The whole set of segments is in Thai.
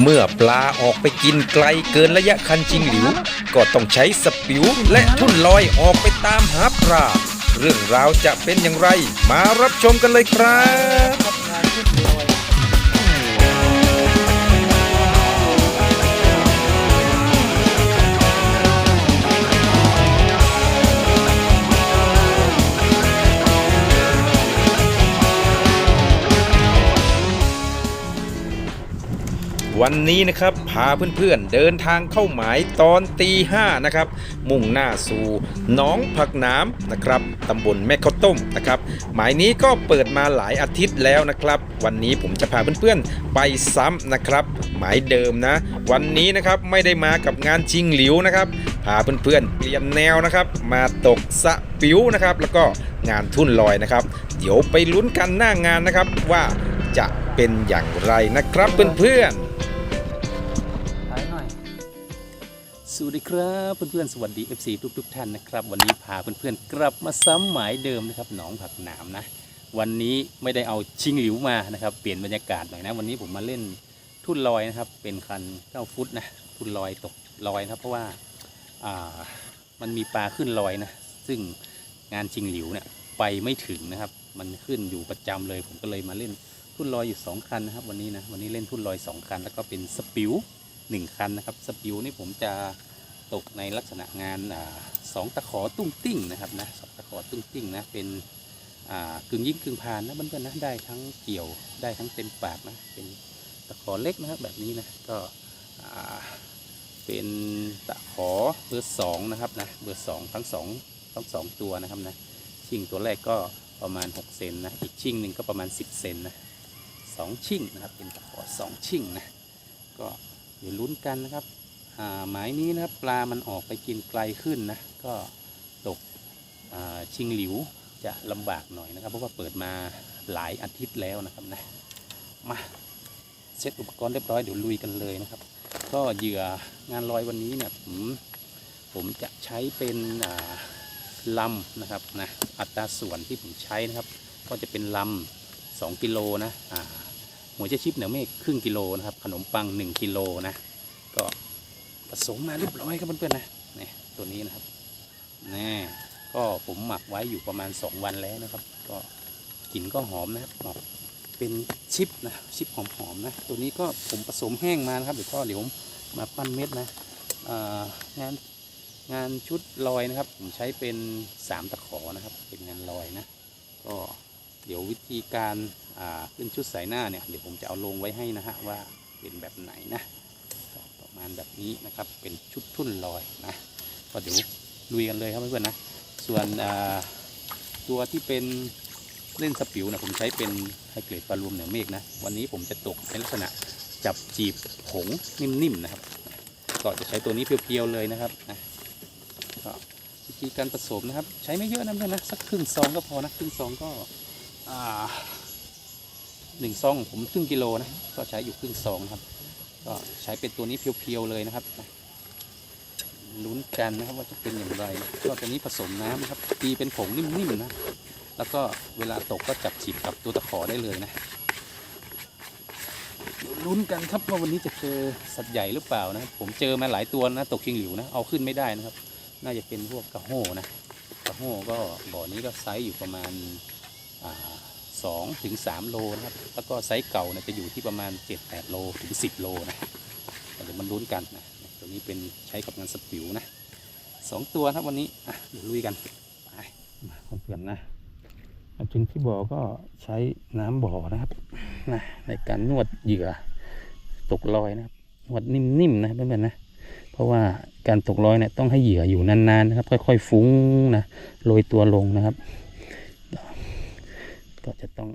เมื่อปลาออกไปกินไกลเกินระยะคันจิงหลิว ก็ต้องใช้สปิวและทุ่นลอยออกไปตามหาปลา เรื่องราวจะเป็นอย่างไร มารับชมกันเลยครับ วันนี้นะครับพาเพื่อนๆเดินทางเข้าหมายตอนตีห้านะครับ มุ่งหน้าสู่น้องผักน้ำนะครับตำบลแม่ข้าวต้มนะครับ หมายนี้ก็เปิดมาหลายอาทิตย์แล้วนะครับ วันนี้ผมจะพาเพื่อนๆไปซ้ำนะครับ หมายเดิมนะ วันนี้นะครับไม่ได้มากับงานชิงหลิวนะครับพาเพื่อนๆเปลี่ยนแนวนะครับ มาตกสะปิวนะครับ แล้วก็งานทุ่นลอยนะครับ เดี๋ยวไปลุ้นกันหน้างานนะครับว่าจะเป็นอย่างไรนะครับเพื่อนๆ สวัสดีครับเพื่อนๆสวัสดี FC ทุกๆท่านนะครับ วันนี้พาเพื่อนๆกลับมาซ้ำหมายเดิมนะครับหนองผักหนามนะ วันนี้ไม่ได้เอาชิงหลิวมานะครับ เปลี่ยนบรรยากาศหน่อยนะ วันนี้ผมมาเล่นทุ่นลอยนะครับ เป็นคัน9ฟุตนะทุ่นลอยตกลอยนะครับ เพราะว่าอ่ามันมีปลาขึ้นลอยนะ ซึ่งงานชิงหลิวเนี่ยไปไม่ถึงนะครับ มันขึ้นอยู่ประจำเลย ผมก็เลยมาเล่นทุ่นลอยอยู่สองคันนะครับ วันนี้นะวันนี้เล่นทุ่นลอยสองคัน แล้วก็เป็นสปิว หนึ่งคันนะครับสปิวนี่ผมจะตกในลักษณะงานอสองตะขอตุ้งติ้งนะครับนะสองตะขอตุ้งติ้งนะเป็นกึ่งยิงกึ่งพานนะเพื่อนๆนะได้ทั้งเกี่ยวได้ทั้งเต็มปากนะเป็นตะขอเล็กนะครับแบบนี้นะก็เป็นตะขอเบอร์สองนะครับนะเบอร์สองทั้งสองทั้งสองตัวนะครับนะชิ่งตัวแรกก็ประมาณ 6 เซนนะอีกชิ่งหนึ่งก็ประมาณ 10 เซนนะสองชิ่งนะครับเป็นตะขอสองชิ่งนะก็ เดี๋ยวลุ้นกันนะครับหมายนี้นะครับปลามันออกไปกินไกลขึ้นนะก็ตกชิงหลิวจะลำบากหน่อยนะครับ เพราะว่าเปิดมาหลายอาทิตย์แล้วนะครับนะมาเซตอุปกรณ์เรียบร้อยเดี๋ยวลุยกันเลยนะครับ ก็เหยื่องานลอยวันนี้เนี่ยผมผมจะใช้เป็นลำนะครับนะอัตราส่วนที่ผมใช้นะครับ ก็จะเป็นลำสองกิโลนะอ่า หัวเชชิปเหนือเมฆครึ่งกิโลนะครับ ขนมปัง 1กิโลนะ ก็ผสมมาเรียบร้อยครับเพื่อนๆนะนี่ตัวนี้นะครับนี่ก็ผมหมักไว้อยู่ประมาณ 2 วันแล้วนะครับ ก็กลิ่นก็หอมนะครับออกเป็นชิปนะชิปหอมๆนะ ตัวนี้ก็ผมผสมแห้งมานะครับเดี๋ยวก็เดี๋ยวผมมาปั้นเม็ดนะงานงานชุดลอยนะครับ ผมใช้เป็น 3 ตะขอนะครับ เป็นงานลอยนะ ก็ เดี๋ยววิธีการขึ้นชุดสายหน้าเนี่ยเดี๋ยวผมจะเอาลงไว้ให้นะฮะว่าเป็นแบบไหนนะประมาณแบบนี้นะครับเป็นชุดทุ่นลอยนะก็เดี๋ยวลุยกันเลยครับเพื่อนๆนะส่วนตัวที่เป็นเล่นสปิวนะผมใช้เป็นไฮเกรดปลารวมเหนือเมฆนะวันนี้ผมจะตกในลักษณะจับจีบผงนิ่มๆนะครับก็จะใช้ตัวนี้เพียวๆเลยนะครับนะก็วิธีการผสมนะครับ ใช้ไม่เยอะนะเพื่อนนะสักครึ่งซองก็พอนะครึ่งซองก็ หนึ่งซองผมครึ่งกิโลนะ ก็ใช้อยู่ครึ่งซองครับ ก็ใช้เป็นตัวนี้เพียวๆเลยนะครับลุ้นกันนะครับว่าจะเป็นอย่างไรก็ตัวนี้ผสมน้ำนะครับตีเป็นผงนิ่มๆนะ แล้วก็เวลาตกก็จับฉีดกับตัวตะขอได้เลยนะลุ้นกันครับว่าวันนี้จะเจอสัตว์ใหญ่หรือเปล่านะผมเจอมาหลายตัวนะตกชิงหลิวนะเอาขึ้นไม่ได้นะครับ น่าจะเป็นพวกกระโห้นะกระโห้ก็บ่อนี้ก็ไซส์อยู่ประมาณ สองถึงสามโลนะครับแล้วก็ไซส์เก่าเนี่ยจะอยู่ที่ประมาณเจ็ดแปดโลถึงสิบโลนะเดี๋ยวมันลุ้นกันนะตัวนี้เป็นใช้กับงานสปิวนะสองตัวครับวันนี้อะเดี๋ยวลุยกันไปมาเพื่อนนะมาถึงที่บ่อก็ใช้น้ำบ่อนะครับนะในการนวดเหยื่อตกลอยนะครับนวดนิ่มๆนะเพื่อนๆนะเพราะว่าการตกลอยเนี่ยต้องให้เหยื่ออยู่นานๆนะครับ ค่อย ๆ ฟุ้งนะโรยตัวลงนะครับ ก็จะต้อง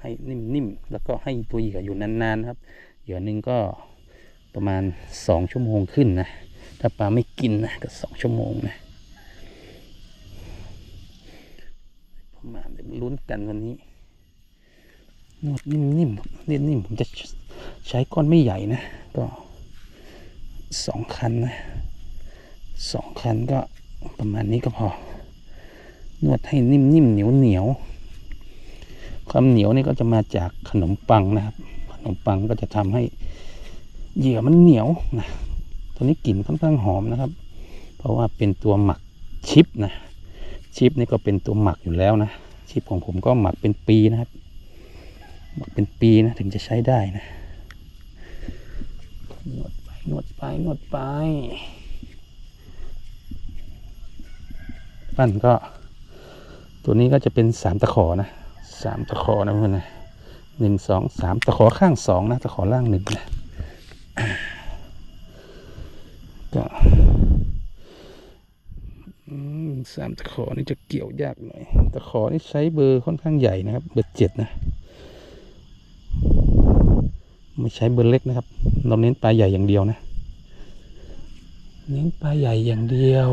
ให้นิ่มๆ แล้วก็ให้ตัวเหยื่ออยู่นานๆนะครับ เหยื่อหนึ่งก็ประมาณสองชั่วโมงขึ้นนะ ถ้าปลาไม่กินนะก็สองชั่วโมงนะประมาณเดี๋ยวลุ้นกันวันนี้นวดนิ่มๆเล่นนิ่มผมจะใช้ก้อนไม่ใหญ่นะ ก็สองคันนะสองคันก็ประมาณนี้ก็พอ นวดให้นิ่มๆเหนียวๆ ความเหนียวนี่ก็จะมาจากขนมปังนะครับ ขนมปังก็จะทำให้เหยื่อมันเหนียวนะตัวนี้กลิ่นค่อนข้างหอมนะครับ เพราะว่าเป็นตัวหมักชิปนะ ชิปนี่ก็เป็นตัวหมักอยู่แล้วนะ ชิปของผมก็หมักเป็นปีนะครับ หมักเป็นปีนะถึงจะใช้ได้นะนวดไปนวดไปนวดไป ปั้นก็ ตัวนี้ก็จะเป็นสามตะขอนะ สามตะขอนะเพื่อนนะหนึ่งสองสามตะขอข้างสองนะตะขอล่างหนึ่งนะก็สามตะขอนี่จะเกี่ยวยากหน่อยตะขอนี่ใช้เบอร์ค่อนข้างใหญ่นะครับ เบอร์เจ็ดนะ ไม่ใช้เบอร์เล็กนะครับ เราเน้นปลาใหญ่อย่างเดียวนะ เน้นปลาใหญ่อย่างเดียว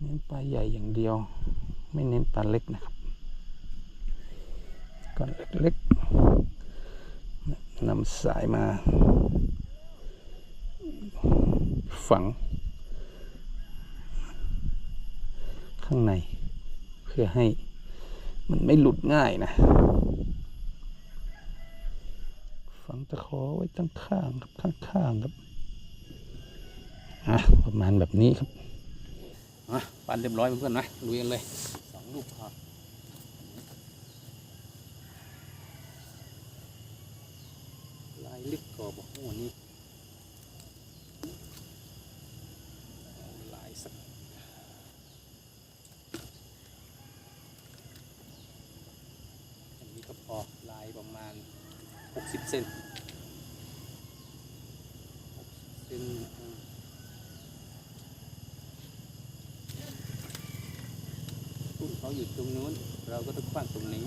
เน้นปลาใหญ่อย่างเดียว ไม่เน้นปลาเล็กนะครับ ก้อนเล็กๆนำสายมา ฝัง ข้างใน เพื่อให้มันไม่หลุดง่ายนะ ฝังตะขอไว้ตั้งข้างครับข้างๆครับอะประมาณแบบนี้ครับอะปั้นเรียบร้อยเพื่อนๆนะลุยกันเลยสองลูกพอ ลึกกว่าบอกโอ้นี่เอาลายสักอันนี้ก็พอลายประมาณ 60 เซนเซนอืมตุ้นเขาอยู่ตรงนู้น เราก็ต้องคว้างตรงนี้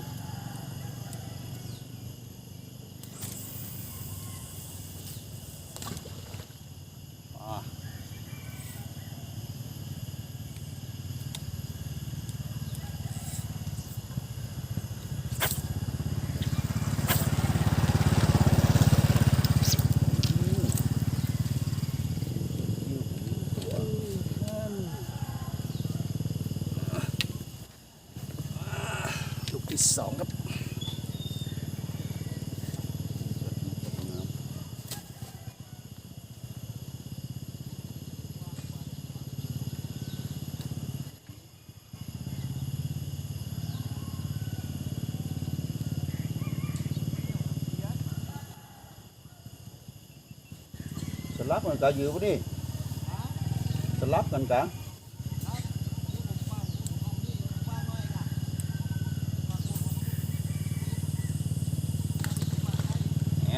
ที่สองครับสลับกันกะอยู่บ่ดิสลับกันกะ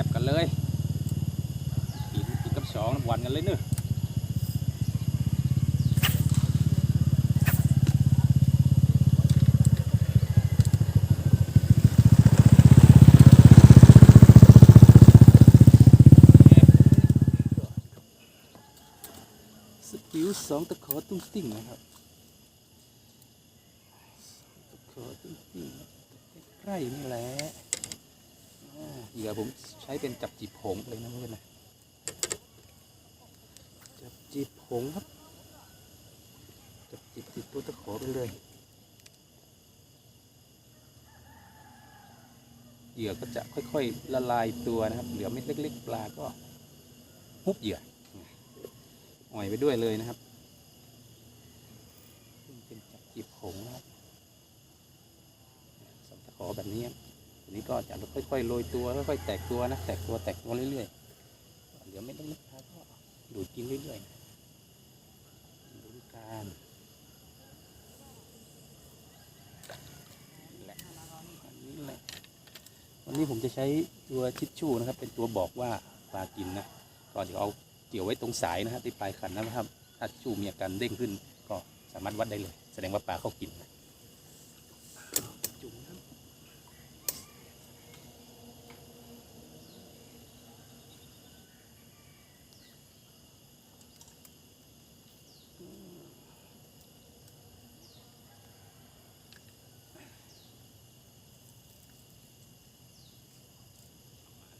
บกันเลยกินกินกับสองวันกันเลยเนอะสกิลสองตะขอตุ้งติ้งนะครับตะขอตุ้งติ้งใกล้นี่แหละ เหยื่อผมใช้เป็นจับจีบผงเลยนะเพื่อนนะจับจีบผงครับ จับจีบติดตัวตะขอไปเลยเหยื่อก็จะค่อยๆ ละลายตัวนะครับ เหลือเม็ดเล็ก ๆ ปลาก็ฮุบเหยื่ออ่อยไปด้วยเลยนะครับเป็นจับจีบผงนะครับสำตะขอแบบนี้ นนี้ก็จะค่อยๆโรยตัวค่อยๆแตกตัวนะแตกตัวแตกตัวเรื่อยๆเดี๋ยวไม่ต้องนึกพาก็ดูดกินเรื่อยๆดูการนี่แหละวันนี้ผมจะใช้ตัวทิชชู่นะครับ เป็นตัวบอกว่าปลากินนะก็เดี๋ยวเอาเกี่ยวไว้ตรงสายนะฮะที่ปลายขันนะครับถ้าทิชชู่มีอาการเด้งขึ้น ก็สามารถวัดได้เลย แสดงว่าปลาเข้ากินนะจุ่มครับ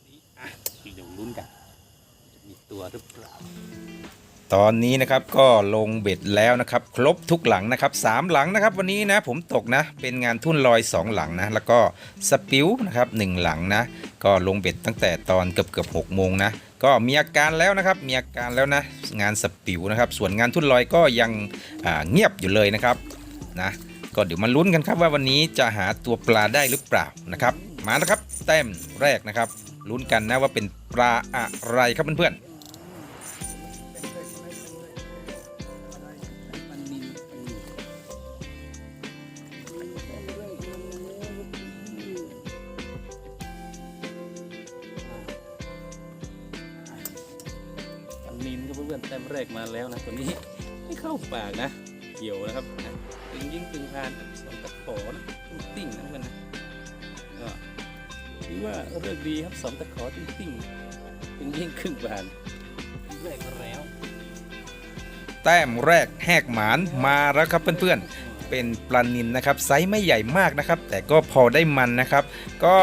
นี้อะเดี๋ยวลุ้นกัน จะมี ตัวหรือเปล่า ตอนนี้นะครับก็ลงเบ็ดแล้วนะครับ ครบทุกหลังนะครับสามหลังนะครับ วันนี้นะผมตกนะ เป็นงานทุ่นลอย 2 หลังนะ แล้วก็สปิวนะครับหนึ่งหลังนะ ก็ลงเบ็ดตั้งแต่ตอนเกือบเกือบหกโมงนะก็มีอาการแล้วนะครับ มีอาการแล้วนะ งานสปิวนะครับ ส่วนงานทุ่นลอยก็ยังเงียบอยู่เลยนะครับนะก็เดี๋ยวมาลุ้นกันครับว่าวันนี้จะหาตัวปลาได้หรือเปล่านะครับ มาแล้วครับ แต้มแรกนะครับลุ้นกันนะว่าเป็นปลาอะไรครับเพื่อนๆ สองตะขอตุ้งติ้งตึงยิ่งครึ่งพานแรกมาแล้ว แต้มแรกแหกหมานมาแล้วครับเพื่อนๆ เป็นปลานินนะครับไซส์ไม่ใหญ่มากนะครับ แต่ก็พอได้มันนะครับ ก็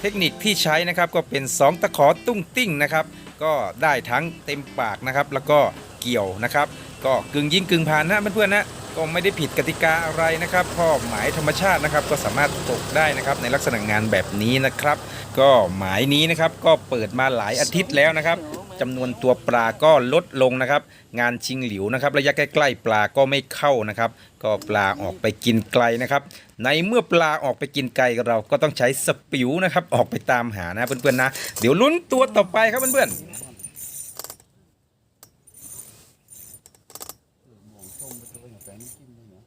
เทคนิคที่ใช้นะครับก็เป็น 2 ตะขอตุ้งติ้งนะครับ ก็ได้ทั้งเต็มปากนะครับ แล้วก็เกี่ยวนะครับ ก็กึ่งยิงกึ่งผ่านนะเพื่อนๆนะก็ไม่ได้ผิดกติกาอะไรนะครับพ่อหมายธรรมชาตินะครับ ก็สามารถตกได้นะครับในลักษณะงานแบบนี้นะครับ ก็หมายนี้นะครับก็เปิดมาหลายอาทิตย์แล้วนะครับจำนวนตัวปลาก็ลดลงนะครับ งานชิงหลิวนะครับ ระยะใกล้ๆปลาก็ไม่เข้านะครับ ก็ปลาออกไปกินไกลนะครับ ในเมื่อปลาออกไปกินไกลเราก็ต้องใช้สปิวนะครับ ออกไปตามหานะเพื่อนๆนะ เดี๋ยวลุ้นตัวต่อไปครับเพื่อนๆองส้มไปตัวอย่างแปลงกินเลยเนาะ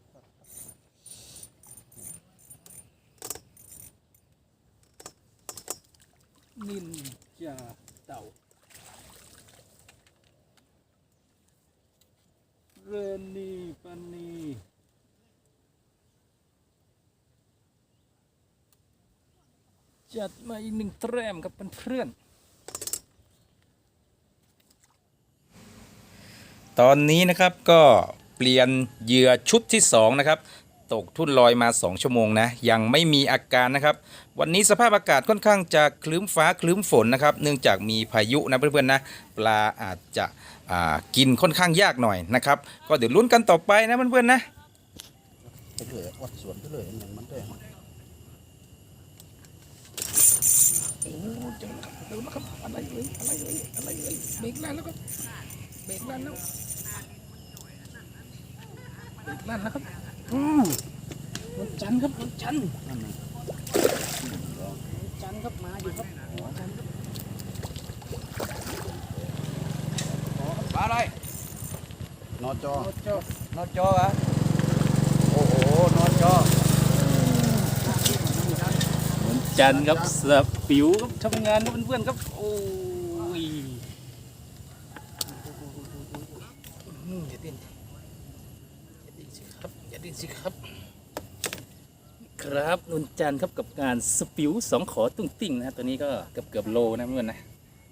นิ นจาเต่า เรนีปันนีจัดมาอีกหนึ่งแต้มครับเพื่อนตอนนี้นะครับก็เปลี่ยนเหยื่อชุดที่สองนะครับ ตกทุ่นลอยมา 2 ชั่วโมงนะยังไม่มีอาการนะครับ วันนี้สภาพอากาศค่อนข้างจะคลื้มฟ้าคลื้มฝนนะครับ เนื่องจากมีพายุนะเพื่อนๆนะปลาอาจจะอ่ากินค่อนข้างยากหน่อยนะครับ ก็เดี๋ยวลุ้นกันต่อไปนะเพื่อนๆนะไปเลยวัดสวนไปเลยอย่างมันได้โอ้เจอแล้วเจอแล้วครับอะไรเอ่ยอะไรเอ่ยอะไรเอ่ยเบรกลั่นแล้วครับเบรกลั่นแล้วเบรกลั่นแล้วครับ วันจันทร์ครับวันจันทร์นั่นน่ะวันจันทร์ครับมาอยู่ครับวันจันทร์ครับปลาอะไรนอจอนจอนอจออะโอ้โหนอจอวันจันทร์ครับสปิวครับทำงานครับเพื่อนๆครับโอ้ยอืมอย่าดิ้นอย่าดิ้นสิครับอย่า ดิ้นสิครับ ครับวันจันทร์ครับกับงานสปิวสองขอตุ้งติ้งนะตัวนี้ก็เกือบเกือบโลนะเพื่อนนะ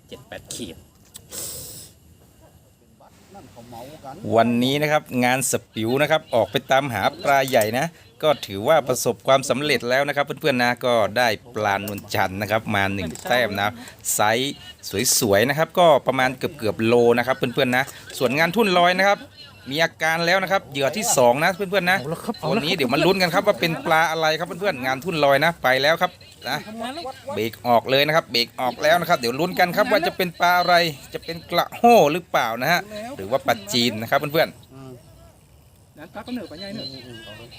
เจ็ดแปดขีดวันนี้นะครับงานสปิวนะครับออกไปตามหาปลาใหญ่นะ ก็ถือว่าประสบความสำเร็จแล้วนะครับเพื่อนๆนะก็ได้ปลานวลจันทร์นะครับมาหนึ่งแต้มนะไซส์สวยๆนะครับ ก็ประมาณเกือบๆโลนะครับเพื่อนๆนะส่วนงานทุ่นลอยนะครับ มีอาการแล้วนะครับเหยื่อที่สองนะเพื่อนๆนะวันนี้เดี๋ยวมาลุ้นกันครับว่าเป็นปลาอะไรครับเพื่อนๆงานทุ่นลอยนะไปแล้วครับนะทำงานแล้วเบรกออกเลยนะครับเบรกออกแล้วนะครับ เดี๋ยวลุ้นกันครับว่าจะเป็นปลาอะไรจะเป็นกระโห้หรือเปล่านะฮะหรือว่าปลาจีนนะครับเพื่อนๆอืมนั้นปลาก็เหนือปลาใหญ่เหนืออืมอืมเอาเลย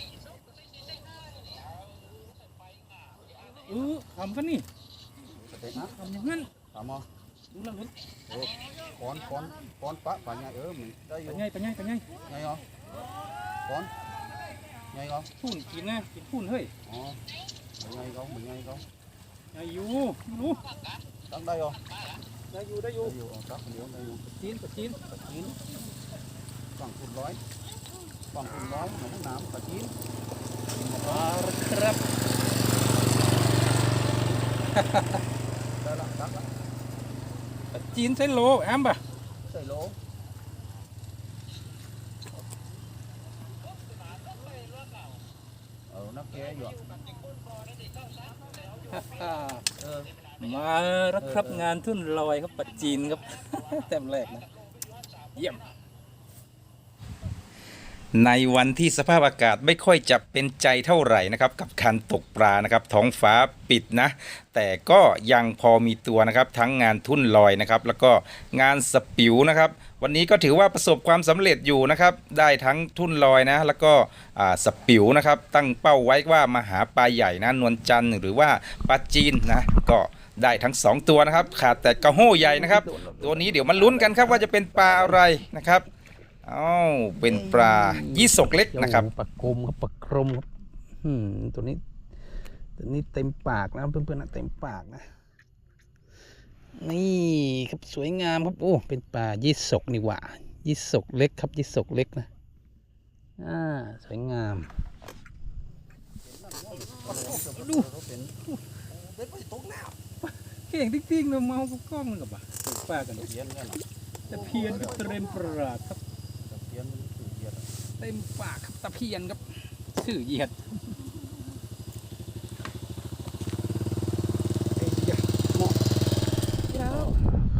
เออทำกันนี่สเต็กนะทำอย่างนั้นตามมาดูแล้วเห็นป้อนป้อนป้อนปะปะไงเออมันได้อปยู่ลาใหญ่ปลาใหญ่ปลาใหญ่ไงเหรอป้อนไงเหรอพุ่นกินนะกินพุ่นเฮ้ยอ๋อไงเหรอมันไงเหรอไงอยู่ไม่รู้ตั้งได้เหรอได้อยู่ได้อยู่ได้อยู่เอาตักเดี๋ยวได้อยู่จีนปลาจีนปลาจีนฝั่งคุณร้อยฝั่งคุณร้อยหนองน้ำปลาจีนมาครับได้ละตักละ ปลาจีนใช้โลแอมป่ะใส่โหลเออนักแกอยู่อะเออมาแล้วครับงานทุ่นลอยครับปลาจีนครับ แต้มแรกนะ เยี่ยม ในวันที่สภาพอากาศไม่ค่อยจะเป็นใจเท่าไหร่นะครับ กับการตกปลานะครับ ท้องฟ้าปิดนะ แต่ก็ยังพอมีตัวนะครับ ทั้งงานทุ่นลอยนะครับ แล้วก็งานสปิวนะครับ วันนี้ก็ถือว่าประสบความสำเร็จอยู่นะครับ ได้ทั้งทุ่นลอยนะ แล้วก็สปิวนะครับ ตั้งเป้าไว้ว่ามาหาปลาใหญ่นะนวลจันทร์หรือว่าปลาจีนนะก็ได้ทั้งสองตัวนะครับ ขาดแต่กระโห้ใหญ่นะครับ ตัวนี้เดี๋ยวมาลุ้นกันครับว่าจะเป็นปลาอะไรนะครับ อ้าวเป็นปลายี่สกเล็กนะครับปลากรมครับปลากรมครับอืมตัวนี้ ตัวนี้เต็มปากนะครับเพื่อนๆนะเต็มปากนะ นี่ครับสวยงามครับโอ้เป็นปลายี่สกนี่หว่ายี่สกเล็กครับยี่สกเล็กนะอ่าสวยงามดูเก่งติ๊กๆเนาะเมากับกล้องมันกับบ่ะปลากันเพี้ยนเนี่ยนะตะเพียนกับเตรมปราดครับเพี้ ยนมันคือเพี้ยนอะเต็มปากครับตะเพียนครับชื่อเหยียด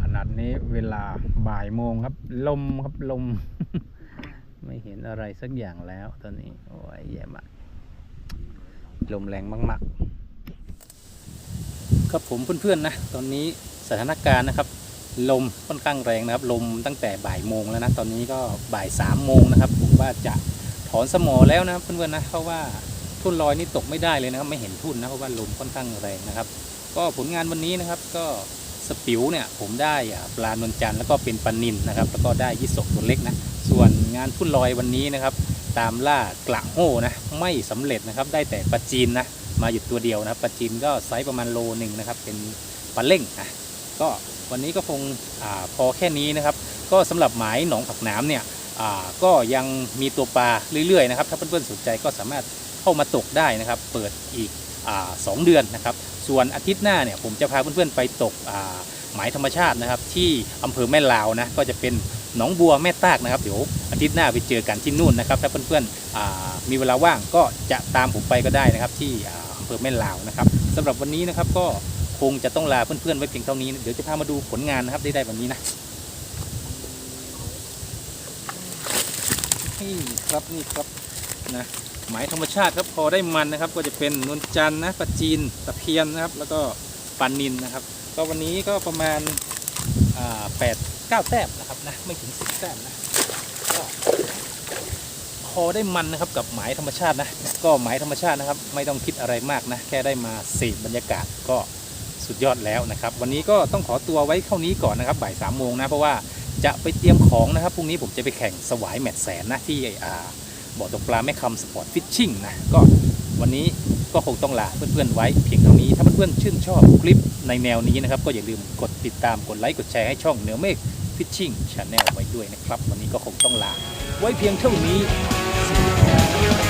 ขนาดนี้เวลาบ่ายโมงครับ ลมครับลม ไม่เห็นอะไรสักอย่างแล้วตอนนี้ โอ้ยแย่มากลมแรงมาก ๆ ครับผมเพื่อน ๆ นะ ตอนนี้สถานการณ์นะครับ ลมค่อนข้างแรงนะครับ ลมตั้งแต่บ่ายโมงแล้วนะ ตอนนี้ก็บ่ายสามโมงนะครับ ผมว่าจะถอนสมอแล้วนะเพื่อนๆนะ เพราะว่าทุ่นลอยนี่ตกไม่ได้เลยนะครับ ไม่เห็นทุ่นนะ เพราะว่าลมค่อนข้างแรงนะครับ ก็ผลงานวันนี้นะครับ ก็สปิวเนี่ยผมได้ปลานวลจันทร์แล้วก็เป็นปลานินนะครับ แล้วก็ได้ยี่สกตัวเล็กนะ ส่วนงานทุ่นลอยวันนี้นะครับ ตามล่ากระโห้นะ ไม่สำเร็จนะครับ ได้แต่ปลาจีนนะ มาอยู่ตัวเดียวนะครับ ปลาจีนก็ไซส์ประมาณโลหนึ่งนะครับ เป็นปลาเล่งนะก็ วันนี้ก็คงอพอแค่นี้นะครับ ก็สำหรับหมายหนองผักน้ำเนี่ยก็ยังมีตัวปลาเรื่อยๆนะครับ ถ้าเพื่อนๆสนใจก็สามารถเข้ามาตกได้นะครับ เปิดอีกอาสองเดือนนะครับ ส่วนอาทิตย์หน้าเนี่ยผมจะพาเพื่อนๆไปตกหมายธรรมชาตินะครับ ที่อำเภอแม่ลาวนะก็จะเป็นหนองบัวแม่ตากนะครับเดี๋ยวอาทิตย์หน้าไปเจอกันที่นู่นนะครับ ถ้าเพื่อนๆมีเวลาว่างก็จะตามผมไปก็ได้นะครับ ที่อำเภอแม่ลาวนะครับสำหรับวันนี้นะครับก็ คงจะต้องลาเพื่อนๆไว้เพียงเท่านี้ เดี๋ยวจะพามาดูผลงานนะครับได้ได้วันนี้นะนี่ครับนี่ครับนะหมายธรรมชาติครับพอได้มันนะครับ ก็จะเป็นนวลจันทร์นะปลาจีนตะเพียนนะครับ แล้วก็ปานินนะครับ ก็วันนี้ก็ประมาณแปดเก้าแต้มนะครับนะไม่ถึงสิบแต้มนะก็พอได้มันนะครับกับหมายธรรมชาตินะ ก็หมายธรรมชาตินะครับ ไม่ต้องคิดอะไรมากนะ แค่ได้มาเสพบรรยากาศก็ สุดยอดแล้วนะครับ วันนี้ก็ต้องขอตัวไว้เท่านี้ก่อนนะครับบ่ายสามโมงนะเพราะว่าจะไปเตรียมของนะครับพรุ่งนี้ผมจะไปแข่งสวายแมตแสนนะที่อาบ่อตกปลาแม่คำสปอร์ตฟิชชิ่งนะก็วันนี้ก็คงต้องลาเพื่อนๆไว้เพียงเท่านี้ถ้าเพื่อนๆชื่นชอบคลิปในแนวนี้นะครับ ก็อย่าลืมกดติดตามกดไลค์กดแชร์ให้ช่องเหนือเมฆฟิชชิ่งชาแนลไว้ด้วยนะครับ วันนี้ก็คงต้องลา ไว้เพียงเท่านี้สวัสดีครับ